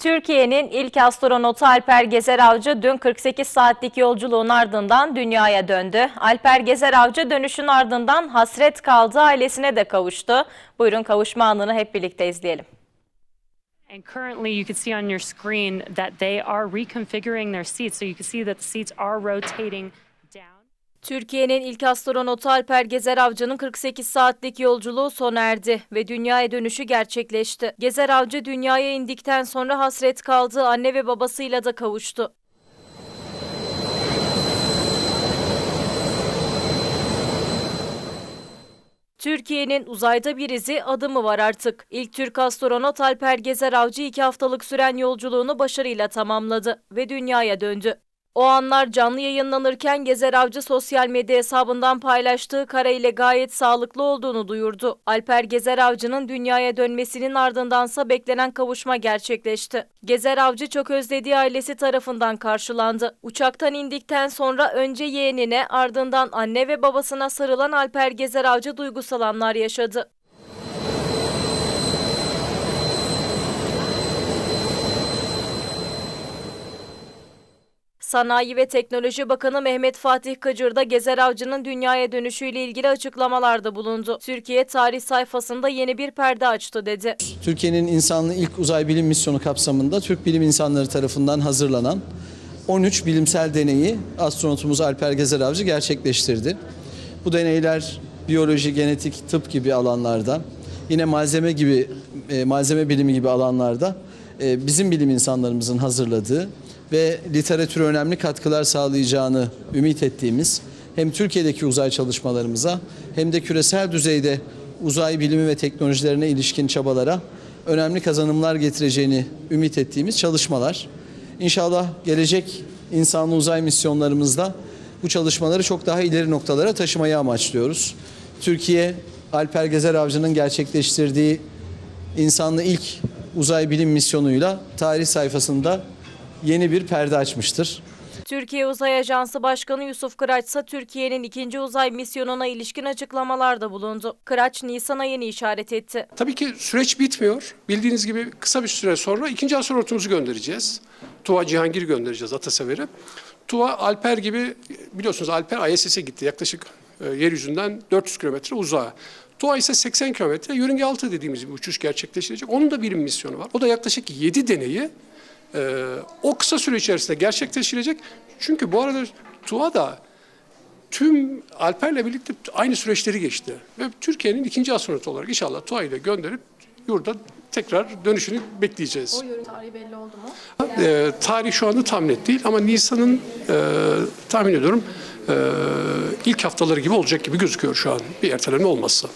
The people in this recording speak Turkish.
Türkiye'nin ilk astronotu Alper Gezer Avcı dün 48 saatlik yolculuğun ardından dünyaya döndü. Alper Gezer Avcı dönüşün ardından hasret kaldığı ailesine de kavuştu. Buyurun kavuşma anını hep birlikte izleyelim. And currently, you can see on your screen that they are reconfiguring their seats. So you can see that the seats are rotating. Türkiye'nin ilk astronotu Alper Gezer Avcı'nın 48 saatlik yolculuğu sona erdi ve dünyaya dönüşü gerçekleşti. Gezer Avcı dünyaya indikten sonra hasret kaldığı anne ve babasıyla da kavuştu. Türkiye'nin uzayda bir izi adımı var artık. İlk Türk astronot Alper Gezer Avcı iki haftalık süren yolculuğunu başarıyla tamamladı ve dünyaya döndü. O anlar canlı yayınlanırken Gezer Avcı sosyal medya hesabından paylaştığı kare ile gayet sağlıklı olduğunu duyurdu. Alper Gezer Avcı'nın dünyaya dönmesinin ardındansa beklenen kavuşma gerçekleşti. Gezer Avcı çok özlediği ailesi tarafından karşılandı. Uçaktan indikten sonra önce yeğenine ardından anne ve babasına sarılan Alper Gezer Avcı duygusal anlar yaşadı. Sanayi ve Teknoloji Bakanı Mehmet Fatih Kacır da Gezer Avcı'nın dünyaya dönüşüyle ilgili açıklamalarda bulundu. Türkiye tarih sayfasında yeni bir perde açtı dedi. Türkiye'nin insanlı ilk uzay bilim misyonu kapsamında Türk bilim insanları tarafından hazırlanan 13 bilimsel deneyi astronotumuz Alper Gezer Avcı gerçekleştirdi. Bu deneyler biyoloji, genetik, tıp gibi alanlarda, yine malzeme gibi e, malzeme bilimi gibi alanlarda e, bizim bilim insanlarımızın hazırladığı ve literatüre önemli katkılar sağlayacağını ümit ettiğimiz hem Türkiye'deki uzay çalışmalarımıza hem de küresel düzeyde uzay bilimi ve teknolojilerine ilişkin çabalara önemli kazanımlar getireceğini ümit ettiğimiz çalışmalar. İnşallah gelecek insanlı uzay misyonlarımızda bu çalışmaları çok daha ileri noktalara taşımayı amaçlıyoruz. Türkiye Alper Gezer Avcı'nın gerçekleştirdiği insanlı ilk uzay bilim misyonuyla tarih sayfasında yeni bir perde açmıştır. Türkiye Uzay Ajansı Başkanı Yusuf Kıraç ise Türkiye'nin ikinci uzay misyonuna ilişkin açıklamalarda bulundu. Kıraç Nisan ayını işaret etti. Tabii ki süreç bitmiyor. Bildiğiniz gibi kısa bir süre sonra ikinci astronotumuzu göndereceğiz. Tuva Cihangir göndereceğiz Atasever'e. Tuva Alper gibi biliyorsunuz Alper ISS'e gitti yaklaşık e, yeryüzünden 400 kilometre uzağa. Tuva ise 80 kilometre yörünge altı dediğimiz bir uçuş gerçekleştirecek. Onun da birim misyonu var. O da yaklaşık 7 deneyi e, o kısa süre içerisinde gerçekleştirecek. Çünkü bu arada Tuva da tüm Alper'le birlikte aynı süreçleri geçti. Ve Türkiye'nin ikinci astronotu olarak inşallah TUA ile gönderip yurda tekrar dönüşünü bekleyeceğiz. O yörün tarihi belli oldu mu? Ee, tarih şu anda tam net değil ama Nisan'ın e, tahmin ediyorum e, ilk haftaları gibi olacak gibi gözüküyor şu an bir erteleme olmazsa.